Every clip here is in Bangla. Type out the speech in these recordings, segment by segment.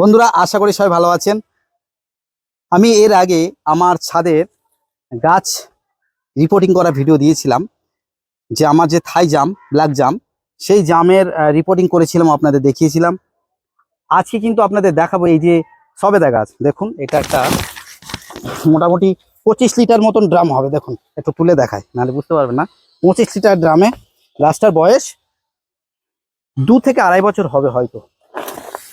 বন্ধুরা, আশা করি সবাই ভালো আছেন। আমি এর আগে আমার ছাদের গাছ রিপোর্টিং করা ভিডিও দিয়েছিলাম, যে আমার যে থাই জাম ব্ল্যাক জাম, সেই জামের রিপোর্টিং করেছিলাম, আপনাদের দেখিয়েছিলাম। আজকে কিন্তু আপনাদের দেখাবো এই যে সবেদা গাছ। দেখুন, এটা একটা মোটামুটি পঁচিশ লিটার মতন ড্রাম হবে, দেখুন, একটু তুলে দেখায় নাহলে বুঝতে পারবেন না। পঁচিশ লিটার ড্রামে, গাছটার বয়স দু থেকে আড়াই বছর হবে হয়তো।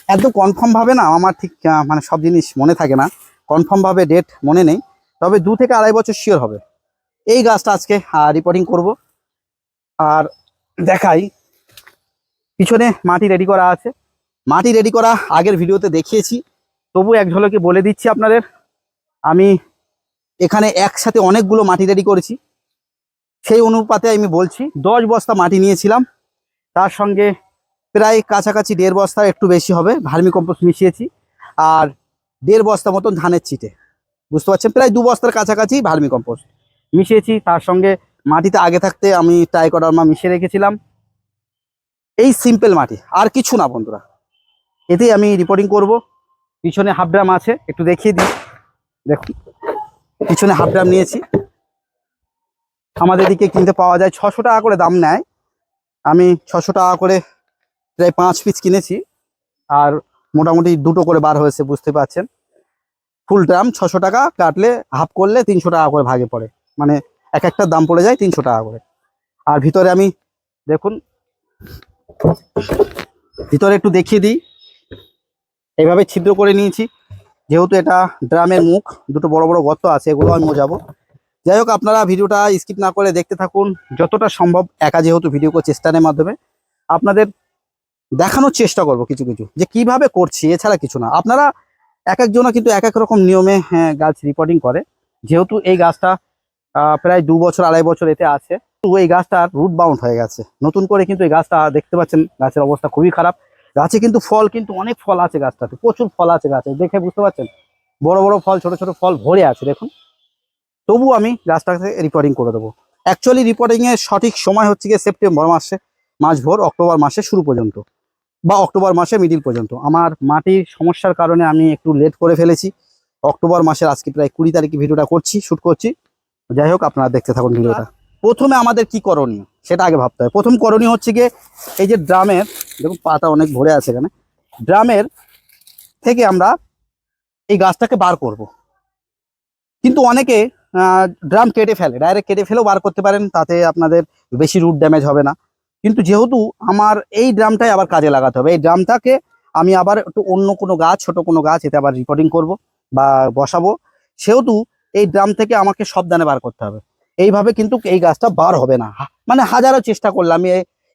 একদম কনফার্ম ভাবে না আমার ঠিক মানে সব জিনিস মনে থাকে না। কনফার্ম ভাবে ডেট মনে নেই। তবে দু থেকে আড়াই বছর শিওর হবে। এই গাছটা আজকে রিপোর্টিং করব। আর দেখাই। পিছনে মাটি রেডি করা আছে। মাটি রেডি করা আগের ভিডিওতে দেখিয়েছি। তবু এক ঝলকে বলে দিচ্ছি আপনাদের। আমি এখানে একসাথে অনেকগুলো মাটি রেডি করেছি। সেই অনুপাতে আমি বলছি, দশ বস্তা মাটি নিয়েছিলাম। তার সঙ্গে প্রায় কাছাকাছি দেড় বস্তার একটু বেশি হবে, ভার্মি কম্পোস্ট মিশিয়েছি। আর দেড় বস্তা মতন ধানের চিটে বুঝতে পারছেন? প্রায় দু বস্তার কাছাকাছি ভার্মি কম্পোস্ট মিশিয়েছি। তার সঙ্গে মাটিতে আগে থাকতে আমি টাইকোডার্মা মিশিয়ে রেখেছিলাম। এই সিম্পল মাটি, আর কিছু না বন্ধুরা। এতেই আমি রিপোর্টিং করব। পিছনে হাফ ড্রাম আছে, একটু দেখিয়ে দিই। দেখুন, পিছনে হাফ ড্রাম নিয়েছি। আমাদের দিকে কিনতে পাওয়া যায়, ছশো টাকা করে দাম নেয়। আমি ছশো টাকা করে প্রায় পাঁচ পিস কিনেছি। আর মোটামুটি দুটো করে বার হয়েছে, বুঝতে পারছেন? ফুল ড্রাম ছশো টাকা কাটলে হাফ করলে তিনশো টাকা করে ভাগে পড়ে। মানে এক একটা দাম পড়ে যায় তিনশো টাকা করে। আর ভিতরে আমি, দেখুন, ভিতরে একটু দেখিয়ে দিই। এইভাবে ছিদ্র করে নিয়েছি। যেহেতু এটা ড্রামের মুখ, দুটো বড় বড় গর্ত আছে, এগুলো আমি মোজাবো। যাই হোক, আপনারা ভিডিওটা স্কিপ না করে দেখতে থাকুন। যতটা সম্ভব, একা যেহেতু ভিডিও চেষ্টার মাধ্যমে। আপনাদের দেখানোর চেষ্টা করব কিছু কিছু। যে কীভাবে করছি এছাড়া কিছু না। আপনারা এক একজনা কিন্তু এক এক রকম নিয়মে হ্যাঁ, গাছ রিপোর্টিং করে। যেহেতু এই গাছটা প্রায় দু বছর আড়াই বছর এতে আছে তো এই গাছটার রুট বাউন্ড হয়ে গেছে। নতুন করে কিন্তু এই গাছটা দেখতে পাচ্ছেন গাছের অবস্থা খুবই খারাপ। গাছে কিন্তু ফল কিন্তু অনেক ফল আছে গাছটাতে প্রচুর ফল আছে গাছে দেখে বুঝতে পারছেন? বড় বড় ফল ছোট ছোট ফল ভরে আছে দেখুন। তবু আমি গাছটাকে রিপোর্টিং করে দেবো। অ্যাকচুয়ালি রিপোর্টিং এর সঠিক সময় হচ্ছে গিয়ে সেপ্টেম্বর মাসে মাস ভোর অক্টোবর মাসে শুরু পর্যন্ত। বা অক্টোবর মাসে মিডিল পর্যন্ত। আমার মাটির সমস্যার কারণে আমি একটু লেট করে ফেলেছি। অক্টোবর মাসের আজকে প্রায় কুড়ি তারিখে ভিডিওটা করছি শ্যুট করছি। যাই হোক, আপনারা দেখতে থাকুন ভিডিওটা। প্রথমে আমাদের কি করণীয়, সেটা আগে ভাবতে হবে প্রথম করণীয় হচ্ছে গিয়ে, এই যে ড্রামের, দেখুন পাতা অনেক ভরে আছে এখানে। ড্রামের থেকে আমরা এই গাছটাকে বার করব। কিন্তু অনেকে ড্রাম কেটে ফেলে ডাইরেক্ট কেটে ফেলেও বার করতে পারেন, তাতে আপনাদের বেশি রুট ড্যামেজ হবে না। কিন্তু যেহেতু আমার এই ড্রামটাই আবার কাজে লাগাতে হবে, এই ড্রামটাকে আমি আবার একটু অন্য কোনো গাছ, ছোট কোনো গাছ, এতে আবার রিপোর্টিং করব বা বসাবো। সেহেতু এই ড্রাম থেকে আমাকে সাবধানে বার করতে হবে। এইভাবে কিন্তু এই গাছটা বার হবে না। মানে হাজারো চেষ্টা করলাম আমি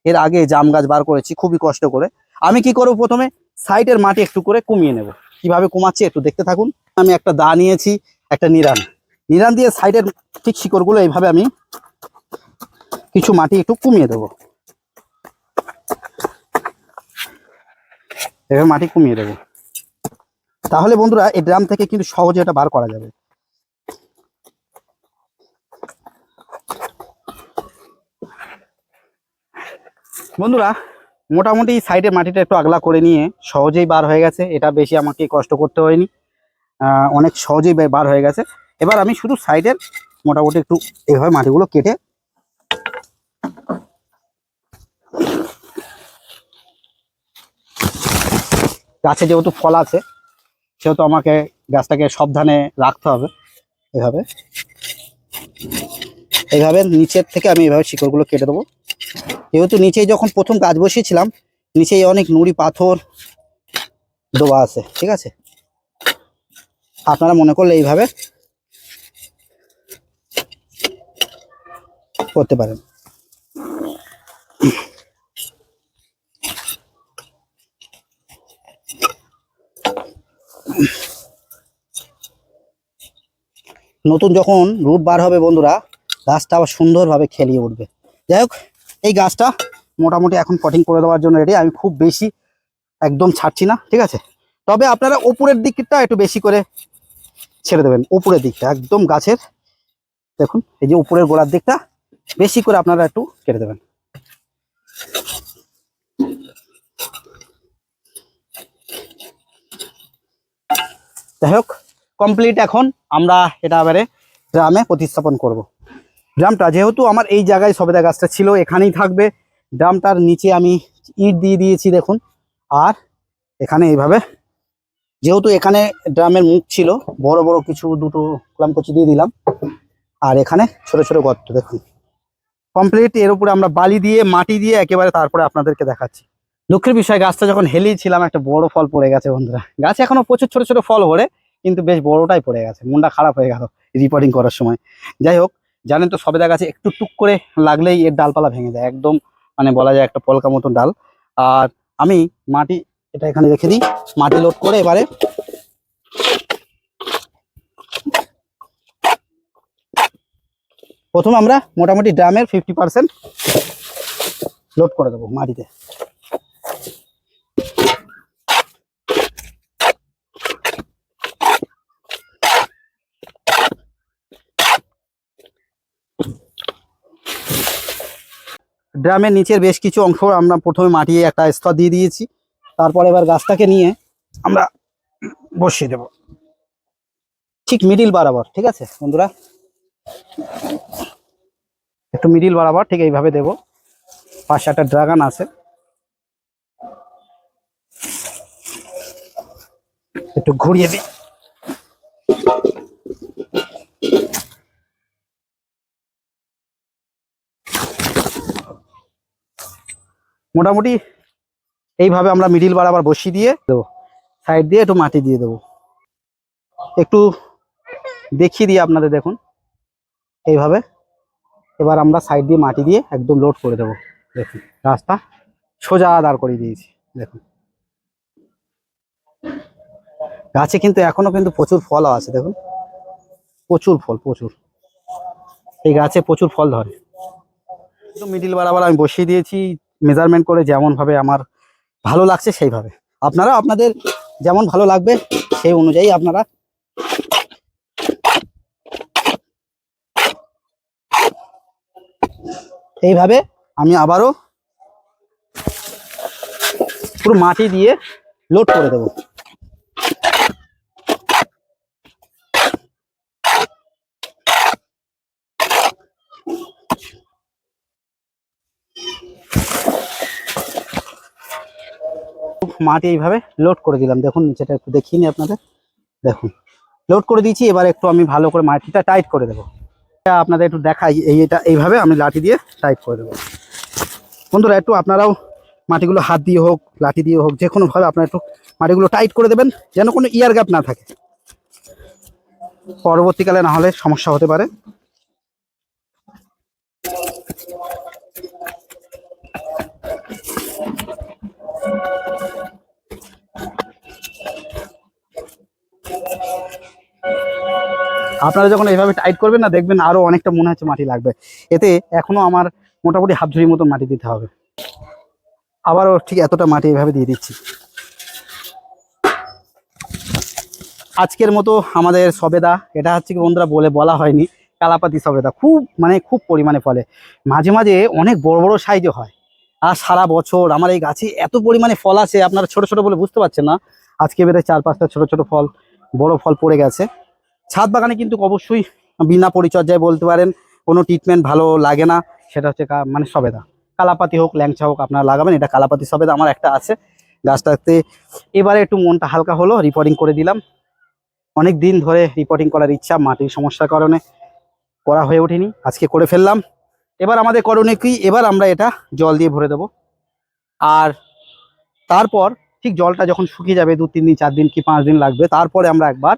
এর আগে জাম গাছ বার করেছি খুবই কষ্ট করে। আমি কি করব প্রথমে সাইডের মাটি একটু করে কমিয়ে নেব। কীভাবে কমাচ্ছি একটু দেখতে থাকুন। আমি একটা দা নিয়েছি, একটা নিরান। নিরান দিয়ে সাইডের ঠিক শিকড়গুলো এইভাবে আমি কিছু মাটি একটু কমিয়ে দেবো। এভাবে মাটি কমিয়ে দেবো। তাহলে বন্ধুরা, এই ড্রাম থেকে কিন্তু সহজে এটা বার করা যাবে। বন্ধুরা, মোটামুটি সাইডে মাটিটা একটু আগলা করে নিয়ে সহজেই বার হয়ে গেছে। এটা বেশি আমাকে কষ্ট করতে হয়নি। অনেক সহজেই বার হয়ে গেছে। এবার আমি শুধু সাইডের মোটামুটি একটু এইভাবে মাটিগুলো কেটে গাছে যেহেতু ফল আছে, সেহেতু আমাকে গাছটাকে সাবধানে রাখতে হবে এভাবে। এইভাবে নিচের থেকে আমি এভাবে শিকড়গুলো কেটে দেবো। যেহেতু নিচেই যখন প্রথম গাছ বসিয়েছিলাম, নিচেই অনেক নুড়ি পাথর ডোবা আছে, ঠিক আছে? আপনারা মনে করলে এইভাবে করতে পারেন। নতুন যখন রুট বার হবে বন্ধুরা, গাছটা আবার সুন্দরভাবে খেলিয়ে উঠবে। যাই হোক, এই গাছটা মোটামুটি এখন কটিং করে দেওয়ার জন্য রেডি আমি খুব বেশি একদম ছাড়ছি না, ঠিক আছে? তবে আপনারা উপরের দিকটা একটু বেশি করে ছেড়ে দেবেন, উপরের দিকটা, একদম গাছের, দেখুন, এই যে উপরের গোড়ার দিকটা, বেশি করে আপনারা একটু কেটে দেবেন। যাই হোক কমপ্লিট এখন আমরা এটা এবারে ড্রামে প্রতিস্থাপন করব। ড্রামটা যেহেতু আমার এই জায়গায় সবেদা গাছটা ছিল, এখানেই থাকবে। ড্রামটার নিচে আমি ইট দিয়ে দিয়েছি, দেখুন। আর এখানে এইভাবে, যেহেতু এখানে ড্রামের মুখ ছিল, বড় বড় কিছু দুটো কলামকচি দিয়ে দিলাম। আর এখানে ছোট ছোট গর্ত, দেখুন। কমপ্লিট এর উপরে আমরা বালি দিয়ে, মাটি দিয়ে একেবারে তারপরে আপনাদেরকে দেখাচ্ছি। দুঃখের বিষয়, গাছটা যখন হেলিয়েছিলাম, একটা বড় ফল পড়ে গেছে বন্ধুরা। গাছে এখনও প্রচুর ছোট ছোট ফল ভরে কিন্তু বেশ বড়টাই পড়ে গেছে, মনটা খারাপ হয়ে গেল রিপোর্টিং করার সময়। যাই হোক, জানেন তো সবেদা গাছে একটু টুক করে লাগলেই এর ডালপালা ভেঙে যায়, একদম মানে বলা যায় একটা পলকা মতন ডাল। আর আমি মাটি, এটা এখানে রেখে দিই, মাটি লোড করে এবারে প্রথম আমরা মোটামুটি ড্রামের ফিফটি পার্সেন্ট লোড করে দেবো মাটিতে। ড্রামের নিচের বেশ কিছু অংশ আমরা প্রথমে মাটি একটা স্তর দিয়ে দিয়েছি। তারপর এবার গাছটাকে নিয়ে আমরা বসিয়ে দেব। ঠিক মিডিল বরাবর, ঠিক আছে বন্ধুরা? একটু মিডিল বরাবর, ঠিক এইভাবে দেব। পাশে একটা ড্রাগন আছে। একটু ঘুরিয়ে দিই। মোটামুটি এইভাবে আমরা মিডিল বরাবর বসিয়ে দিয়ে দেবো। সাইড দিয়ে একটু মাটি দিয়ে দেবো। একটু দেখিয়ে দিয়ে আপনাদের দেখুন। এইভাবে এবার আমরা সাইড দিয়ে মাটি দিয়ে একদম লোড করে দেবো। দেখুন, রাস্তা সোজা দাঁড় করিয়ে দিয়েছি। দেখুন। গাছে কিন্তু এখনও কিন্তু প্রচুর ফলও আছে, দেখুন। প্রচুর ফল, প্রচুর। এই গাছে প্রচুর ফল ধরে। মিডিল বরাবর আমি বসিয়ে দিয়েছি। মেজারমেন্ট করে যেমনভাবে আমার ভালো লাগছে সেইভাবে। আপনারা আপনাদের যেমন ভালো লাগবে সেই অনুযায়ী আপনারা এইভাবে আমি আবারও পুরো মাটি দিয়ে লোড করে দেবো। মাটি এইভাবে লোড করে দিলাম। দেখুন, নিচেটা একটু দেখিয়ে নি আপনাদের। দেখুন লোড করে দিয়েছি, এবার একটু আমি ভালো করে মাটিটা টাইট করে দেবো। আপনাদের একটু দেখাই, এই এটা এইভাবে আমি লাঠি দিয়ে টাইট করে দেবো। বন্ধুরা, একটু আপনারাও মাটিগুলো হাত দিয়ে হোক, লাঠি দিয়ে হোক যে কোনোভাবে আপনারা একটু মাটিগুলো টাইট করে দেবেন, যেন কোনো ইয়ার গ্যাপ না থাকে। পরবর্তীকালে না হলে সমস্যা হতে পারে। আপনারা যখন এইভাবে টাইট করবেন না, দেখবেন আরও অনেকটা মনে হচ্ছে মাটি লাগবে। এতে এখনও আমার মোটামুটি হাফ ঝুড়ির মতন মাটি দিতে হবে। আবারও ঠিক এতটা মাটি এভাবে দিয়ে দিচ্ছি। আজকের মতো আমাদের সবেদা, এটা হচ্ছে কি বন্ধুরা বলে বলা হয়নি, কালাপাতি সবেদা। খুব মানে খুব পরিমাণে ফলে। মাঝে মাঝে অনেক বড় বড় সাইজে হয়। আর সারা বছর আমার এই গাছে এত পরিমাণে ফল আছে, আপনারা ছোট ছোট বলে বুঝতে পারছেন না। আজকে বেড়ে চার পাঁচটা ছোট ছোট ফল। বড় ফল পড়ে গেছে। ছাদ বাগানে কিন্তু অবশ্যই বিনা পরিচর্যায় বলতে পারেন, কোনো ট্রিটমেন্ট ভালো লাগে না। সেটা হচ্ছে মানে সবেদা। কালাপাতি হোক, ল্যাংচা হোক, আপনারা লাগাবেন, এটা কালাপাতি সবেদা, আমার একটা আছে গাছটাতে। এবারে একটু মনটা হালকা হলো রিপোর্টিং করে দিলাম। অনেক দিন ধরে রিপোর্টিং করার ইচ্ছা মাটির সমস্যার কারণে করা হয়ে ওঠেনি, আজকে করে ফেললাম। এবার আমাদের করণীয় কি? এবার আমরা এটা জল দিয়ে ভরে দেব। আর তারপর ঠিক জলটা যখন শুকিয়ে যাবে দু, তিন দিন, চার দিন কি পাঁচ দিন লাগবে, তারপরে আমরা একবার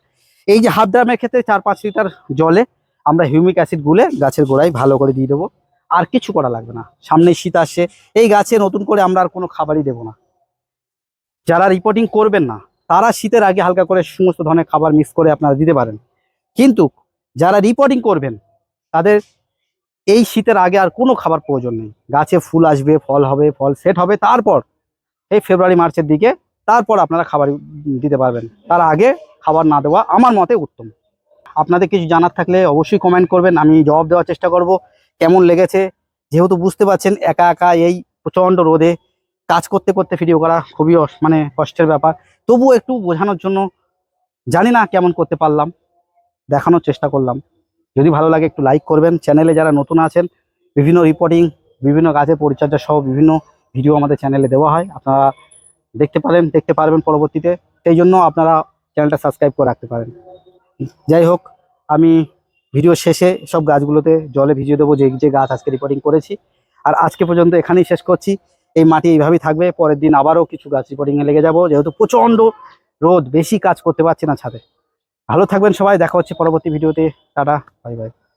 এই যে হাফ ড্রামের ক্ষেত্রে চার, পাঁচ লিটার জলে আমরা হিউমিক অ্যাসিড গুলে গাছের গোড়ায় ভালো করে দিয়ে দেবো। আর কিছু করা লাগবে না। সামনে শীত আসছে, এই গাছে নতুন করে আমরা আর কোনো খাবারই দেবো না। যারা রিপোর্টিং করবেন না, তারা শীতের আগে হালকা করে সমস্ত ধরনের খাবার মিক্স করে আপনারা দিতে পারেন। কিন্তু যারা রিপোর্টিং করবেন, তাদের এই শীতের আগে আর কোনো খাবার প্রয়োজন নেই। গাছে ফুল আসবে, ফল হবে, ফল সেট হবে, তারপর এই ফেব্রুয়ারি, মার্চের দিকে। তারপর আপনারা খাবার দিতে পারবেন। তার আগে খাবার না দেওয়া আমার মতে উত্তম। আপনাদের কিছু জানার থাকলে অবশ্যই কমেন্ট করবেন। আমি জবাব দেওয়ার চেষ্টা করব। কেমন লেগেছে? যেহেতু বুঝতে পারছেন, একা একা এই প্রচণ্ড রোদে কাজ করতে করতে ভিডিও করা খুবই মানে কষ্টের ব্যাপার। তবুও একটু বোঝানোর জন্য জানি না কেমন করতে পারলাম। দেখানোর চেষ্টা করলাম। যদি ভালো লাগে একটু লাইক করবেন। চ্যানেলে যারা নতুন আছেন, বিভিন্ন রিপোর্টিং বিভিন্ন গাছের পরিচর্যা সহ বিভিন্ন ভিডিও আমাদের চ্যানেলে দেওয়া হয়। আপনারা দেখতে পারেন, দেখতে পারবেন পরবর্তীতে। সেই জন্য আপনারা চ্যানেলটা সাবস্ক্রাইব করে রাখতে পারেন। যাই হোক, আমি ভিডিও শেষে সব গাছগুলোতে জলে ভিজিয়ে দেবো, যে যে গাছ আজকে রিপোর্টিং করেছি। আর আজকে পর্যন্ত এখানেই শেষ করছি। এই মাটি এইভাবেই থাকবে, পরের দিন আবারও কিছু গাছ রিপোর্টিংয়ে লেগে যাব। যেহেতু প্রচণ্ড রোদ, বেশি কাজ করতে পারছি না ছাদে। ভালো থাকবেন সবাই, দেখা হচ্ছে পরবর্তী ভিডিওতে। Tata bye bye